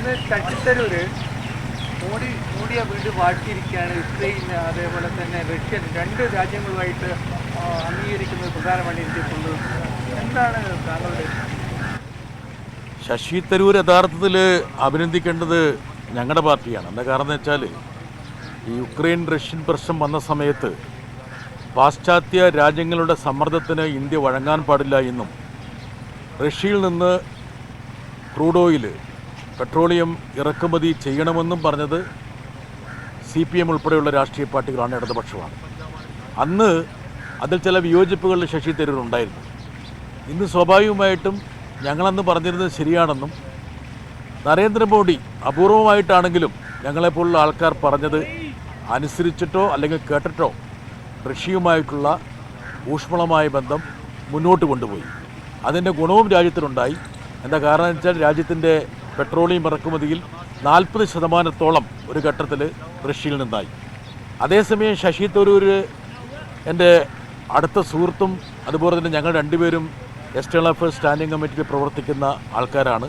ഇന്ന് ശശിത്തരൂര് മോഡി മോഡിയെ വീണ്ടും വാഴ്ത്തിയിരിക്കുകയാണ്. യുക്രൈൻ അതേപോലെ തന്നെ റഷ്യൻ രണ്ട് രാജ്യങ്ങളുമായിട്ട് അംഗീകരിക്കുന്നത് പ്രധാനമാണ് ഇന്ത്യക്കുള്ളത്. എന്താണ് താങ്കളുടെ ശശി തരൂർ യഥാർത്ഥത്തിൽ അഭിനന്ദിക്കേണ്ടത് ഞങ്ങളുടെ പാർട്ടിയാണ്. എന്താ കാരണം വെച്ചാൽ ഈ യുക്രൈൻ റഷ്യൻ പ്രശ്നം വന്ന സമയത്ത് പാശ്ചാത്യ രാജ്യങ്ങളുടെ സമ്മർദ്ദത്തിന് ഇന്ത്യ വഴങ്ങാൻ പാടില്ല എന്നും റഷ്യയിൽ നിന്ന് ക്രൂഡ് ഓയിൽ പെട്രോളിയം ഇറക്കുമതി ചെയ്യണമെന്നും പറഞ്ഞത് സി പി എം ഉൾപ്പെടെയുള്ള രാഷ്ട്രീയ പാർട്ടികളാണ് ഇടതുപക്ഷമാണ്. അന്ന് അതിൽ ചില വിയോജിപ്പുകളുടെ ശശി തരൂർ ഉണ്ടായിരുന്നു ഇന്ന് സ്വാഭാവികമായിട്ടും ഞങ്ങളന്ന് പറഞ്ഞിരുന്നത് ശരിയാണെന്നും നരേന്ദ്രമോദി അപൂർവമായിട്ടാണെങ്കിലും ഞങ്ങളെപ്പോലുള്ള ആൾക്കാർ പറഞ്ഞത് അനുസരിച്ചിട്ടോ അല്ലെങ്കിൽ കേട്ടിട്ടോ റഷ്യയുമായിട്ടുള്ള ഊഷ്മളമായ ബന്ധം മുന്നോട്ട് കൊണ്ടുപോയി. അതിന്റെ ഗുണവും രാജ്യത്തിനുണ്ടായി. എന്താ കാരണം വെച്ചാൽ രാജ്യത്തിന്റെ പെട്രോളിയം ഇറക്കുമതിയിൽ നാൽപ്പത് ശതമാനത്തോളം ഒരു ഘട്ടത്തിൽ റഷ്യയിൽ നിന്നായി. അതേസമയം ശശി തരൂർ എന്റെ അടുത്ത സുഹൃത്തും അതുപോലെ തന്നെ ഞങ്ങൾ രണ്ടുപേരും എക്സ്റ്റേണൽ അഫയേഴ്സ് സ്റ്റാൻഡിംഗ് കമ്മിറ്റിയിൽ പ്രവർത്തിക്കുന്ന ആൾക്കാരാണ്.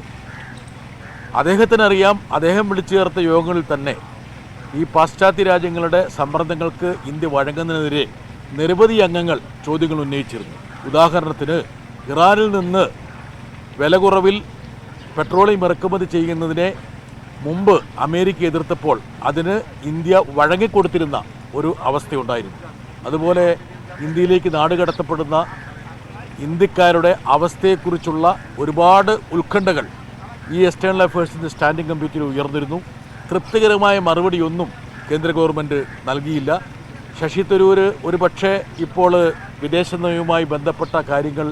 അദ്ദേഹത്തിനറിയാം അദ്ദേഹം വിളിച്ചു ചേർത്ത യോഗങ്ങളിൽ തന്നെ ഈ പാശ്ചാത്യ രാജ്യങ്ങളുടെ സമ്മർദ്ദങ്ങൾക്ക് ഇന്ത്യ വഴങ്ങുന്നതിനെതിരെ നിരവധി അംഗങ്ങൾ ചോദ്യങ്ങൾ ഉന്നയിച്ചിരുന്നു. ഉദാഹരണത്തിന് ഇറാനിൽ നിന്ന് വില കുറവിൽ പെട്രോളിയം ഇറക്കുമതി ചെയ്യുന്നതിനെ മുമ്പ് അമേരിക്ക എതിർത്തപ്പോൾ അതിന് ഇന്ത്യ വഴങ്ങിക്കൊടുത്തിരുന്ന ഒരു അവസ്ഥയുണ്ടായിരുന്നു. അതുപോലെ ഇന്ത്യയിലേക്ക് നാടുകടത്തപ്പെടുന്ന ഇന്ത്യക്കാരുടെ അവസ്ഥയെക്കുറിച്ചുള്ള ഒരുപാട് ഉത്കണ്ഠകൾ ഈ എക്സ്റ്റേണൽ അഫയേഴ്സിന്റെ സ്റ്റാൻഡിംഗ് കമ്മിറ്റിയിൽ ഉയർന്നിരുന്നു. തൃപ്തികരമായ മറുപടിയൊന്നും കേന്ദ്ര ഗവൺമെന്റ് നൽകിയില്ല. ശശി തരൂർ ഒരു പക്ഷേ ഇപ്പോൾ വിദേശ നയവുമായി ബന്ധപ്പെട്ട കാര്യങ്ങൾ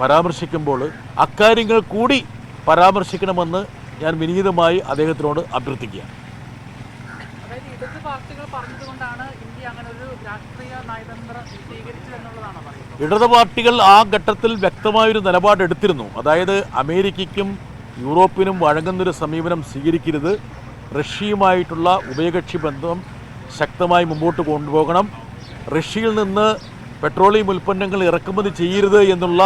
പരാമർശിക്കുമ്പോൾ അക്കാര്യങ്ങൾ കൂടി പരാമർശിക്കണമെന്ന് ഞാൻ വിനീതമായി അദ്ദേഹത്തിനോട് പറയുന്നത്? ഇടത് പാർട്ടികൾ ആ ഘട്ടത്തിൽ വ്യക്തമായൊരു നിലപാടെടുത്തിരുന്നു അതായത് അമേരിക്കയ്ക്കും യൂറോപ്പിനും വഴങ്ങുന്നൊരു സമീപനം സ്വീകരിക്കരുത്. റഷ്യയുമായിട്ടുള്ള ഉഭയകക്ഷി ബന്ധം ശക്തമായി മുമ്പോട്ട് കൊണ്ടുപോകണം. റഷ്യയിൽ നിന്ന് പെട്രോളിയം ഉൽപ്പന്നങ്ങൾ ഇറക്കുമതി ചെയ്യരുത് എന്നുള്ള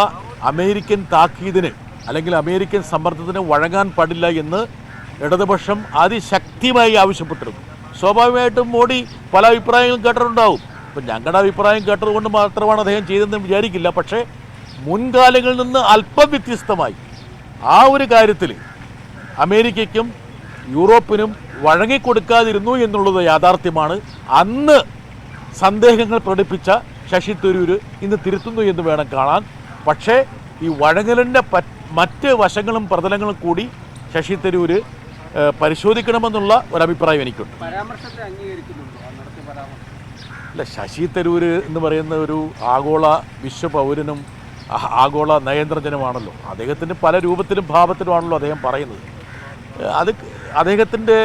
അമേരിക്കൻ താക്കീതിന് അല്ലെങ്കിൽ അമേരിക്കൻ സമ്മർദ്ദത്തിന് വഴങ്ങാൻ പാടില്ല എന്ന് ഇടതുപക്ഷം അതിശക്തിമായി ആവശ്യപ്പെട്ടിരുന്നു. സ്വാഭാവികമായിട്ടും മോഡി പല അഭിപ്രായങ്ങളും കേട്ടിട്ടുണ്ടാവും. ഇപ്പം ഞങ്ങളുടെ അഭിപ്രായം കേട്ടതുകൊണ്ട് മാത്രമാണ് അദ്ദേഹം ചെയ്തതെന്ന് വിചാരിക്കില്ല. പക്ഷേ മുൻകാലങ്ങളിൽ നിന്ന് അല്പം വ്യത്യസ്തമായി ആ ഒരു കാര്യത്തിൽ അമേരിക്കയ്ക്കും യൂറോപ്പിനും വഴങ്ങിക്കൊടുക്കാതിരുന്നു എന്നുള്ളത് യാഥാർത്ഥ്യമാണ്. അന്ന് സന്ദേഹങ്ങൾ പ്രകടിപ്പിച്ച ശശി തരൂർ ഇന്ന് തിരുത്തുന്നു എന്ന് വേണം കാണാൻ. പക്ഷേ ഈ വഴങ്ങലിന്റെ പറ്റ് മറ്റ് വശങ്ങളും പ്രതലങ്ങളും കൂടി ശശി തരൂർ ഏഹ്, പരിശോധിക്കണമെന്നുള്ള ഒരഭിപ്രായം എനിക്കുണ്ട്. അല്ല ശശി തരൂർ എന്ന് പറയുന്ന ഒരു ആഗോള വിശ്വപൗരനും പൗരനും ആഗോള നയന്ത്രജനുമാണല്ലോ അദ്ദേഹത്തിന്റെ പല രൂപത്തിലും ഭാവത്തിലുമാണല്ലോ അദ്ദേഹം പറയുന്നത്. അത് അദ്ദേഹത്തിന്റെ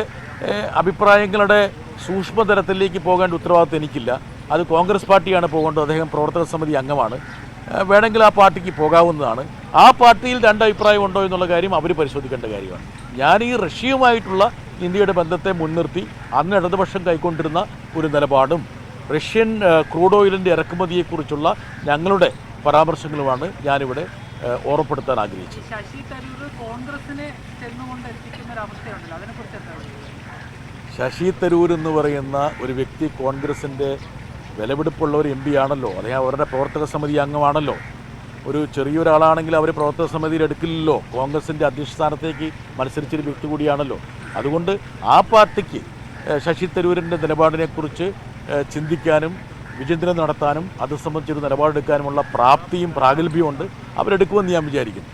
അഭിപ്രായങ്ങളുടെ സൂക്ഷ്മതലത്തിലേക്ക് പോകേണ്ട ഉത്തരവാദിത്വം എനിക്കില്ല. അത് കോൺഗ്രസ് പാർട്ടിയാണ് പോകേണ്ടത്. അദ്ദേഹം പ്രവർത്തക സമിതി അംഗമാണ്. വേണമെങ്കിൽ ആ പാർട്ടിക്ക് പോകാവുന്നതാണ്. ആ പാർട്ടിയിൽ രണ്ട് അഭിപ്രായം ഉണ്ടോ എന്നുള്ള കാര്യം അവർ പരിശോധിക്കേണ്ട കാര്യമാണ്. ഞാൻ ഈ റഷ്യയുമായിട്ടുള്ള ഇന്ത്യയുടെ ബന്ധത്തെ മുൻനിർത്തി അന്ന് ഇടതുപക്ഷം കൈക്കൊണ്ടിരുന്ന ഒരു നിലപാടും റഷ്യൻ ക്രൂഡ് ഓയിലിന്റെ ഇറക്കുമതിയെക്കുറിച്ചുള്ള ഞങ്ങളുടെ പരാമർശങ്ങളുമാണ് ഞാനിവിടെ ഓർമ്മപ്പെടുത്താൻ ആഗ്രഹിച്ചത്. തരൂർ ശശി തരൂർ എന്ന് പറയുന്ന ഒരു വ്യക്തി കോൺഗ്രസിന്റെ വിലപിടിപ്പുള്ള ഒരു എം പി ആണല്ലോ. അല്ലെങ്കിൽ അവരുടെ പ്രവർത്തക സമിതി അംഗമാണല്ലോ. ഒരു ചെറിയൊരാളാണെങ്കിൽ അവർ പ്രവർത്തക സമിതിയിൽ എടുക്കില്ലല്ലോ. കോൺഗ്രസിന്റെ അധ്യക്ഷ സ്ഥാനത്തേക്ക് മത്സരിച്ചൊരു വ്യക്തി കൂടിയാണല്ലോ. അതുകൊണ്ട് ആ പാർട്ടിക്ക് ശശി തരൂരിന്റെ നിലപാടിനെക്കുറിച്ച് ചിന്തിക്കാനും വിചിന്തനം നടത്താനും അത് സംബന്ധിച്ചൊരു നിലപാടെടുക്കാനുമുള്ള പ്രാപ്തിയും പ്രാഗൽഭ്യവും ഉണ്ട് അവരെടുക്കുമെന്ന് ഞാൻ വിചാരിക്കുന്നു.